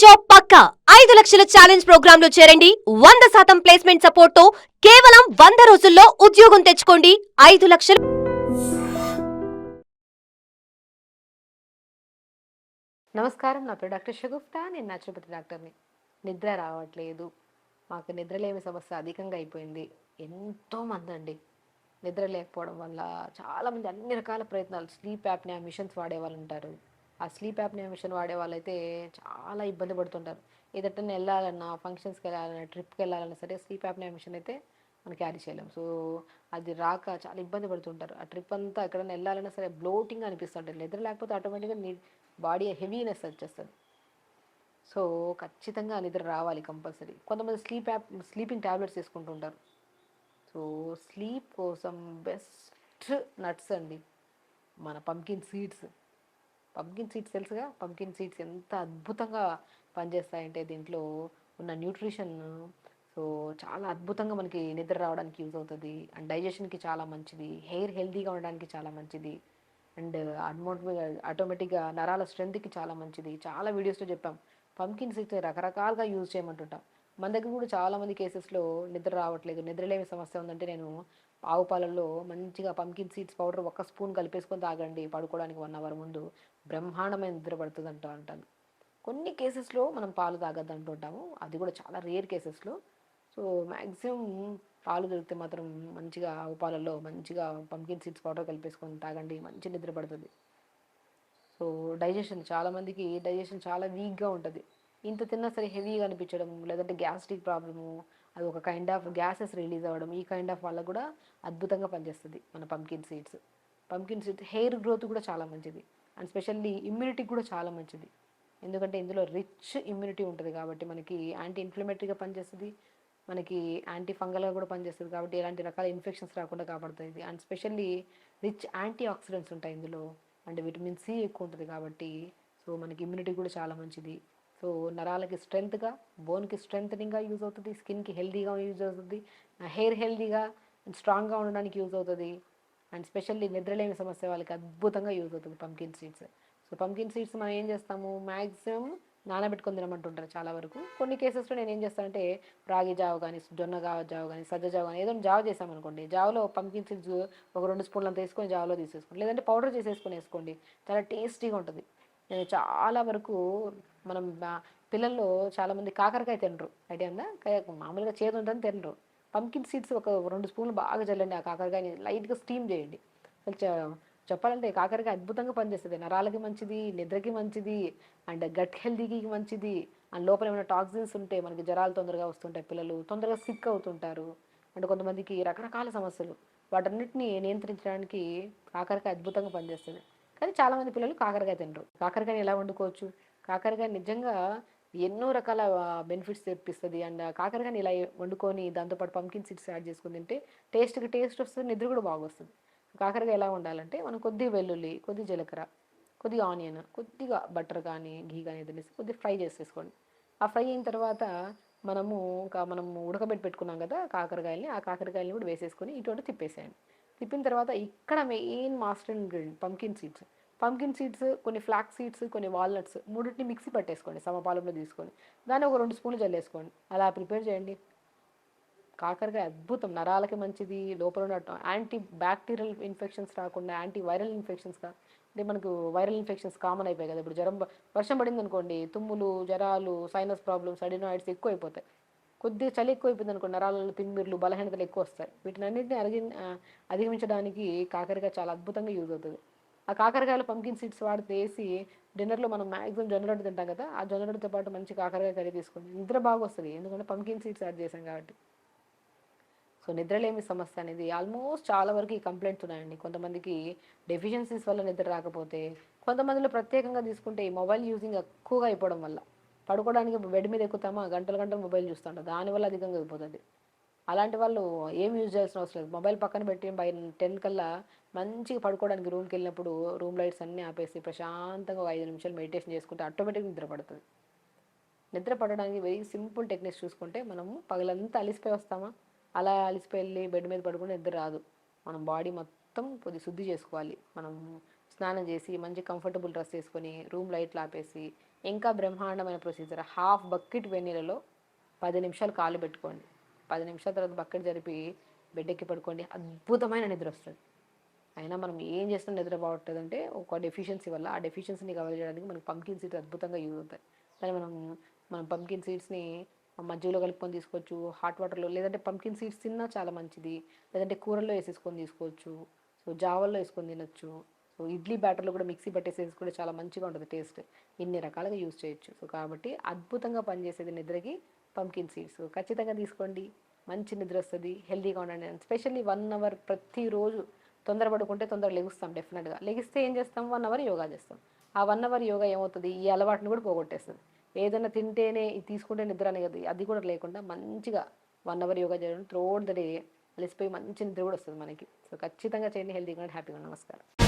Job పక్కా. ఐదు లక్షల challenge ప్రోగ్రామ్లో చేరండి. వంద శాతం ప్లేస్మెంట్ సపోర్ట్తో కేవలం వంద రోజుల్లో ఉద్యోగం తెచ్చుకోండి. ఐదు లక్షలు నమస్కారం. నా పేరు డాక్టర్ షగుఫ్తా. నేను న్యాచురోపతి డాక్టర్ని నిద్ర రావట్లేదు. మాకు నిద్రలేమి సమస్య అధికంగా అయిపోయింది. ఎంతో మంది అండి. నిద్ర లేకపోవడం వల్ల చాలామంది అన్ని రకాల ప్రయత్నాలు స్లీప్ యాప్నియా మిషన్స్ వాడే వాళ్ళు ఉంటారు ఆ స్లీప్ యాప్నియా మిషన్ వాడే వాళ్ళైతే చాలా ఇబ్బంది పడుతుంటారు. ఏదైనా వెళ్ళాలన్నా ఫంక్షన్స్కి వెళ్ళాలన్నా ట్రిప్కి వెళ్ళాలన్నా సరే స్లీప్ యాప్నియా మిషన్ అయితే మనం క్యారీ చేయలేం. సో అది రాక చాలా ఇబ్బంది పడుతుంటారు. ఆ ట్రిప్ అంతా ఎక్కడైనా వెళ్ళాలన్నా సరే బ్లోటింగ్ అనిపిస్తుంటుంది. నిద్ర లేకపోతే ఆటోమేటిక్గా నీ బాడీ హెవీనెస్ వచ్చేస్తుంది. సో ఖచ్చితంగా నిద్ర రావాలి కంపల్సరీ కొంతమంది స్లీప్ యాప్ స్లీపింగ్ ట్యాబ్లెట్స్ తీసుకుంటుంటారు. సో స్లీప్ కోసం బెస్ట్ నట్స్ అండి. మన పంకిన్ సీడ్స్ పంకిన్ సీడ్స్ తెలుసుగా? పంకిన్ సీడ్స్ ఎంత అద్భుతంగా పనిచేస్తాయంటే దీంట్లో ఉన్న న్యూట్రిషన్ సో చాలా అద్భుతంగా మనకి నిద్ర రావడానికి యూజ్ అవుతుంది. అండ్ డైజెషన్కి చాలా మంచిది. హెయిర్ హెల్తీగా ఉండడానికి చాలా మంచిది. అండ్ ఆటోమేటిక్గా నరాల స్ట్రెంత్కి చాలా మంచిది. చాలా వీడియోస్లో చెప్పాం. పంకిన్ సీడ్స్ రకరకాలుగా యూజ్ చేయమంటుంటాం. మన దగ్గర కూడా చాలామంది కేసెస్లో నిద్ర రావట్లేదు. నిద్రలేమి సమస్య ఉందంటే నేను ఆవు పాలల్లో మంచిగా పంకిన్ సీడ్స్ పౌడర్ ఒక స్పూన్ కలిపేసుకొని తాగండి. పడుకోవడానికి వన్ అవర్ ముందు. బ్రహ్మాండమైన నిద్ర పడుతుంది అంటూ అంటాను. కొన్ని కేసెస్లో మనం పాలు తాగద్దు అంటుంటాము. అది కూడా చాలా రేర్ కేసెస్లో. సో మ్యాక్సిమం పాలు దొరికితే మాత్రం మంచిగా ఆవు పాలల్లో మంచిగా పంకిన్ సీడ్స్ పౌడర్ కలిపేసుకొని తాగండి మంచి నిద్ర పడుతుంది. సో డైజెషన్ చాలామందికి డైజెషన్ చాలా వీక్గా ఉంటుంది. ఇంత తిన్నా సరే హెవీగా అనిపించడం లేదంటే గ్యాస్ట్రిక్ ప్రాబ్లము అది ఒక కైండ్ ఆఫ్ గ్యాసెస్ రిలీజ్ అవ్వడం ఈ కైండ్ ఆఫ్ వల్ల కూడా అద్భుతంగా పనిచేస్తుంది మన pumpkin seeds. Pumpkin seeds hair growth కూడా చాలా మంచిది. అండ్ స్పెషల్లీ ఇమ్యూనిటీకి కూడా చాలా మంచిది. ఎందుకంటే ఇందులో రిచ్ ఇమ్యూనిటీ ఉంటుంది కాబట్టి మనకి యాంటీ ఇన్ఫ్లమేటరీగా పనిచేస్తుంది. మనకి యాంటీ ఫంగల్గా కూడా పనిచేస్తుంది కాబట్టి ఎలాంటి రకాల ఇన్ఫెక్షన్స్ రాకుండా కాపాడుతుంది and specially rich antioxidants ఉంటాయి ఇందులో. అండ్ విటమిన్ సి ఎక్కువ ఉంటుంది కాబట్టి సో మనకి ఇమ్యూనిటీ కూడా చాలా మంచిది. సో నరాలకి స్ట్రెంత్గా బోన్కి స్ట్రెంథనింగ్గా యూజ్ అవుతుంది. స్కిన్కి హెల్తీగా యూజ్ అవుతుంది. హెయిర్ హెల్తీగా స్ట్రాంగ్గా ఉండడానికి యూజ్ అవుతుంది. అండ్ స్పెషల్లీ నిద్రలేని సమస్య వాళ్ళకి అద్భుతంగా యూజ్ అవుతుంది pumpkin seeds so pumpkin seeds మనం ఏం చేస్తాము? మ్యాక్సిమం నానబెట్టుకొని తినమంటుంటారు చాలా వరకు. కొన్ని కేసెస్లో నేను ఏం చేస్తానంటే రాగి జావ కానీ జొన్న జావ జావ కానీ సజ్జ జావ కానీ ఏదో జావ చేసామనుకోండి జావలో పంకిన్ సీడ్స్ ఒక రెండు స్పూన్లు అంత వేసుకొని జావలో తీసేసుకోండి. లేదంటే పౌడర్ చేసేసుకొని వేసుకోండి. చాలా టేస్టీగా ఉంటుంది. నేను చాలా వరకు మనం పిల్లల్లో చాలామంది కాకరకాయ తినరు. ఐడియా ఉందా? మామూలుగా చేదు ఉంటుంది తినరు. పంకిన్ సీడ్స్ ఒక రెండు స్పూన్లు బాగా చల్లండి ఆ కాకరకాయని. లైట్గా స్టీమ్ చేయండి. చెప్పాలంటే కాకరకాయ అద్భుతంగా పనిచేస్తుంది. నరాలకి మంచిది నిద్రకి మంచిది అండ్ గట్ హెల్తీకి మంచిది అండ్ లోపల ఏమైనా టాక్సిన్స్ ఉంటే మనకి జ్వరాలు తొందరగా వస్తుంటాయి పిల్లలు తొందరగా సిక్ అవుతుంటారు. అండ్ కొంతమందికి రకరకాల సమస్యలు. వాటన్నిటిని నియంత్రించడానికి కాకరకాయ అద్భుతంగా పనిచేస్తుంది. కానీ చాలామంది పిల్లలు కాకరకాయ తినరు. కాకరకాయని ఎలా వండుకోవచ్చు? కాకరకాయ నిజంగా ఎన్నో రకాల బెనిఫిట్స్ తెప్పిస్తుంది. అండ్ కాకరకాయని ఇలా వండుకొని దాంతోపాటు పంకిన్ సీడ్స్ యాడ్ చేసుకుని తింటే టేస్ట్కి టేస్ట్ వస్తుంది నిద్ర కూడా బాగా వస్తుంది కాకరకాయ ఎలా ఉండాలంటే మనం కొద్దిగా వెల్లుల్లి కొద్ది జీలకర్ర కొద్దిగా ఆనియన్ కొద్దిగా బటర్ కానీ ఘీ కానీ ఏదైనా కొద్దిగా ఫ్రై చేసేసుకోండి. ఆ ఫ్రై అయిన తర్వాత మనము మనం ఉడకబెట్టి పెట్టుకున్నాం కదా కాకరకాయల్ని ఆ కాకరకాయలని కూడా వేసేసుకొని ఇటువంటి తిప్పేసేయండి. తిప్పిన తర్వాత ఇక్కడ main master ingredient pumpkin seeds. Pumpkin seeds కొన్ని ఫ్లాక్ సీడ్స్ కొన్ని వాల్నట్స్ మూడింటిని మిక్సీ పట్టేసుకోండి సమపాలంలో తీసుకొని. దాన్ని ఒక రెండు స్పూన్లు జల్లేసుకోండి అలా ప్రిపేర్ చేయండి. కాకరకాయ అద్భుతం. నరాలకి మంచిది. లోపల ఉన్న యాంటీ బ్యాక్టీరియల్ ఇన్ఫెక్షన్స్ రాకుండా యాంటీ వైరల్ ఇన్ఫెక్షన్స్ కా అంటే మనకు వైరల్ ఇన్ఫెక్షన్స్ కామన్ అయిపోయాయి కదా. ఇప్పుడు జ్వరం వర్షం పడింది అనుకోండి తుమ్ములు జ్వరాలు సైనస్ ప్రాబ్లమ్స్ అడినాయిడ్స్ ఎక్కువ అయిపోతాయి కొద్దిగా చలి ఎక్కువ అయిపోయింది అనుకోండి నరాలలో తిమ్మిర్లు బలహీనతలు ఎక్కువ వస్తాయి. వీటినన్నింటినీ అరిగి అధిగమించడానికి కాకరకాయ చాలా అద్భుతంగా యూజ్ అవుతుంది. ఆ కాకరకాయలు పంకిన్ సీడ్స్ వాడితే వేసి డిన్నర్లో మనం మ్యాక్సిమం జొన్న రొట్టె తింటాం కదా ఆ జొన్న రొట్టెతో పాటు మంచి కాకరకాయ కర్రీ తీసుకోండి. నిద్ర బాగా వస్తుంది ఎందుకంటే పంకిన్ సీడ్స్ యాడ్ చేసాం కాబట్టి. సో నిద్రలేమి సమస్య అనేది ఆల్మోస్ట్ చాలా వరకు ఈ కంప్లైంట్స్ ఉన్నాయండి. కొంతమందికి డెఫిషియన్సీస్ వల్ల నిద్ర రాకపోతే కొంతమందిలో ప్రత్యేకంగా తీసుకుంటే ఈ మొబైల్ యూజింగ్ ఎక్కువగా అయిపోవడం వల్ల. పడుకోవడానికి బెడ్ మీద ఎక్కుతామా గంటల గంటలు మొబైల్ చూస్తుంటాం. దానివల్ల అధికంగా అయిపోతుంది. అలాంటి వాళ్ళు ఏం యూజ్ చేయాల్సిన అవసరం లేదు. మొబైల్ పక్కన పెట్టి బై టెన్ కల్లా మంచిగా పడుకోవడానికి రూమ్కి వెళ్ళినప్పుడు రూమ్ లైట్స్ అన్నీ ఆపేసి ప్రశాంతంగా ఒక ఐదు నిమిషాలు మెడిటేషన్ చేసుకుంటే ఆటోమేటిక్గా నిద్ర పడుతుంది. నిద్ర పడడానికి వెరీ సింపుల్ టెక్నిక్స్ చూసుకుంటే మనము పగలంతా అలిసిపోయి వస్తామా? అలా అలిసిపోయి వెళ్ళి బెడ్ మీద పడుకుని నిద్ర రాదు. మనం బాడీ మొత్తం కొద్ది శుద్ధి చేసుకోవాలి. మనం స్నానం చేసి మంచి కంఫర్టబుల్ డ్రెస్ వేసుకొని రూమ్ లైట్లు ఆపేసి ఇంకా బ్రహ్మాండమైన ప్రొసీజర్ హాఫ్ బకెట్ వెన్నీలలో పది నిమిషాలు కాలు పెట్టుకోండి. పది నిమిషాల తర్వాత బకెట్ జరిపి బెడ్డెక్కి పడుకోండి. అద్భుతమైన నిద్ర వస్తుంది. అయినా మనం ఏం చేస్తాం నిద్ర బాగుంటుంది అంటే ఒక డెఫిషియన్సీ వల్ల ఆ డెఫిషియన్సీని కవర్ చేయడానికి మనకి పంకిన్ సీడ్స్ అద్భుతంగా యూజ్ అవుతాయి. దాన్ని మనం మనం పంకిన్ సీడ్స్ని మజ్జిగలో కలుపుకొని తీసుకోవచ్చు హాట్ వాటర్లో లేదంటే పంకిన్ సీడ్స్ తిన్నా చాలా మంచిది. లేదంటే కూరల్లో వేసేసుకొని తీసుకోవచ్చు. సో జావల్లో వేసుకొని తినొచ్చు. సో ఇడ్లీ బ్యాటర్లో కూడా మిక్సీ పట్టేసేసి కూడా చాలా మంచిగా ఉంటుంది టేస్ట్ ఇన్ని రకాలుగా యూజ్ చేయొచ్చు. సో కాబట్టి అద్భుతంగా పనిచేసేది నిద్రకి పంకిన్ సీడ్స్ ఖచ్చితంగా తీసుకోండి. మంచి నిద్ర వస్తుంది హెల్తీగా ఉండండి. స్పెషల్లీ వన్ అవర్ ప్రతిరోజు తొందర పడుకుంటే తొందర లెగుస్తాం డెఫినెట్గా లెగిస్తే ఏం చేస్తాం? వన్ అవర్ యోగా చేస్తాం. ఆ వన్ అవర్ యోగా ఏమవుతుంది? ఈ అలవాటుని కూడా పోగొట్టేస్తుంది. ఏదైనా తింటేనే ఇది తీసుకుంటే నిద్ర అనేది అది కూడా లేకుండా మంచిగా వన్ అవర్ యోగా చేయడం త్రోడ్ ద డే అలసిపోయి మంచి నిద్ర కూడా వస్తుంది మనకి. సో ఖచ్చితంగా చేయండి. హెల్తీగా ఉండండి హ్యాపీగా ఉండండి. నమస్కారం.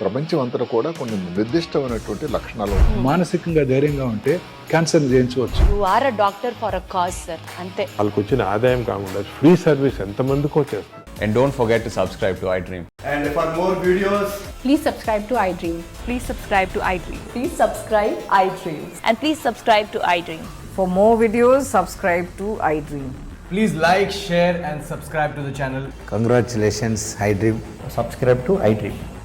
ప్రపంచం అంతా కూడా కొన్ని నిర్దిష్టమైనటువంటి లక్షణాలు మానసికంగా ధైర్యంగా ఉంటే క్యాన్సర్ జయించవచ్చు. You are doctor for a cause sir అంతే. వాళ్ళకి వచ్చిన ఆదాయం కాకుండా ఫ్రీ సర్వీస్ ఎంతమందికో చేస్తుంది. And don't forget to subscribe to iDream. And for more videos please subscribe to iDream please subscribe to iDream please subscribe iDream and please subscribe to iDream for more videos subscribe to iDream please like share and subscribe to the channel Congratulations, iDream. Subscribe to iDream.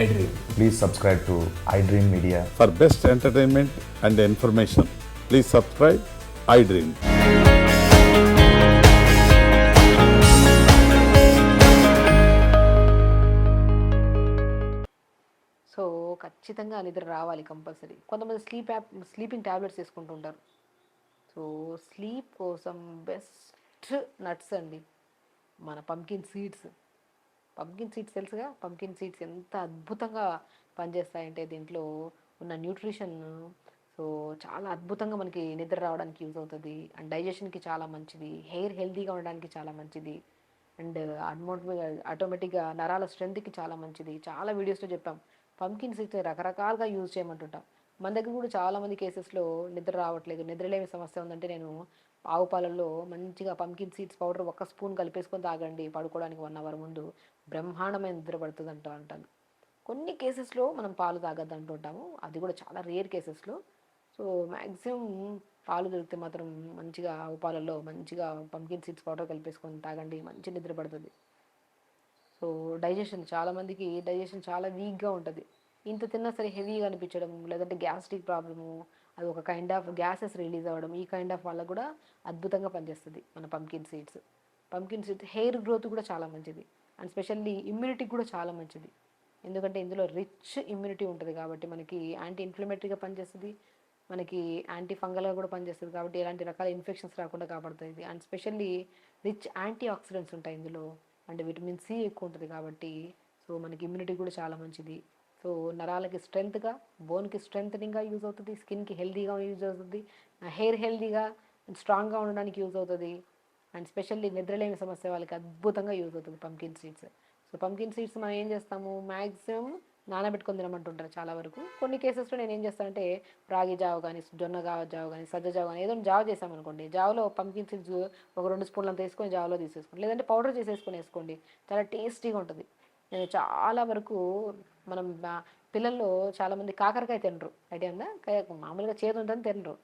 iDream. Please subscribe to iDream media for best entertainment and information please subscribe iDream so ఖచ్చితంగా నిద్ర రావాలి compulsory. కొంతమంది sleep app sleeping tablets తీసుకుంటుంటారు so sleep కోసం best nuts అండి. మన pumpkin seeds. Pumpkin seeds తెలుసుగా? Pumpkin seeds ఎంత అద్భుతంగా పనిచేస్తాయంటే దీంట్లో ఉన్న న్యూట్రిషన్ సో చాలా అద్భుతంగా మనకి నిద్ర రావడానికి యూజ్ అవుతుంది. అండ్ డైజెషన్కి చాలా మంచిది. హెయిర్ హెల్తీగా ఉండడానికి చాలా మంచిది. అండ్ ఆటోమేటిక్గా నరాల స్ట్రెంత్కి చాలా మంచిది. చాలా వీడియోస్లో చెప్పాం. పంకిన్ సీడ్స్ రకరకాలుగా యూజ్ చేయమంటుంటాం. మన దగ్గర కూడా చాలామంది కేసెస్లో నిద్ర రావట్లేదు. నిద్రలేమి సమస్య ఉందంటే నేను ఆవు పాలల్లో మంచిగా పంకిన్ సీడ్స్ పౌడర్ ఒక స్పూన్ కలిపేసుకొని తాగండి. పడుకోవడానికి వన్ అవర్ ముందు. బ్రహ్మాండమైన నిద్ర పడుతుంది అంటూ అంటాను. కొన్ని కేసెస్లో మనం పాలు తాగద్దు అంటుంటాము. అది కూడా చాలా రేర్ కేసెస్లో. సో మ్యాక్సిమం పాలు దొరికితే మాత్రం మంచిగా ఆవు పాలల్లో మంచిగా పంకిన్ సీడ్స్ పౌడర్ కలిపేసుకొని తాగండి మంచి నిద్ర పడుతుంది. సో డైజెషన్ చాలామందికి డైజెషన్ చాలా వీక్గా ఉంటుంది. ఇంత తిన్నా సరే హెవీగా అనిపించడం లేదంటే గ్యాస్ట్రిక్ ప్రాబ్లము అది ఒక కైండ్ ఆఫ్ గ్యాసెస్ రిలీజ్ అవ్వడం ఈ కైండ్ ఆఫ్ వల్ల కూడా అద్భుతంగా పనిచేస్తుంది మన pumpkin seeds. Pumpkin seeds hair growth కూడా చాలా మంచిది. అండ్ స్పెషల్లీ ఇమ్యూనిటీ కూడా చాలా మంచిది. ఎందుకంటే ఇందులో రిచ్ ఇమ్యూనిటీ ఉంటుంది కాబట్టి మనకి యాంటీ ఇన్ఫ్లమేటరీగా పనిచేస్తుంది. మనకి యాంటీ ఫంగల్గా కూడా పనిచేస్తుంది కాబట్టి ఎలాంటి రకాల ఇన్ఫెక్షన్స్ రాకుండా కాపాడుతుంది. And specially rich antioxidants ఉంటాయి ఇందులో. అండ్ విటమిన్ సి ఎక్కువ ఉంటుంది కాబట్టి సో మనకి ఇమ్యూనిటీ కూడా చాలా మంచిది. సో నరాలకి స్ట్రెంత్గా బోన్కి స్ట్రెంగ్త్నింగ్గా యూజ్ అవుతుంది. స్కిన్కి హెల్తీగా యూజ్ అవుతుంది. హెయిర్ హెల్తీగా స్ట్రాంగ్గా ఉండడానికి యూజ్ అవుతుంది. అండ్ స్పెషల్లీ నిద్రలేని సమస్య వాళ్ళకి అద్భుతంగా యూజ్ అవుతుంది pumpkin seeds. So pumpkin seeds మనం ఏం చేస్తాము? మ్యాక్సిమం నానబెట్టుకొని తినమంటుంటారు చాలా వరకు. కొన్ని కేసెస్లో నేను ఏం చేస్తానంటే రాగి జావ కానీ జొన్న జావ కానీ సజ్జ జావ కానీ ఏదో జావ చేసామనుకోండి జావలో పంకిన్ సీడ్స్ ఒక రెండు స్పూన్లు అంత వేసుకొని జావలో తీసేసుకోండి. లేదంటే పౌడర్ చేసేసుకొని వేసుకోండి. చాలా టేస్టీగా ఉంటుంది. నేను చాలా వరకు మనం పిల్లల్లో చాలామంది కాకరకాయ తినరు. ఐడియా ఉందా? మామూలుగా చేదు ఉంటుంది తినరు.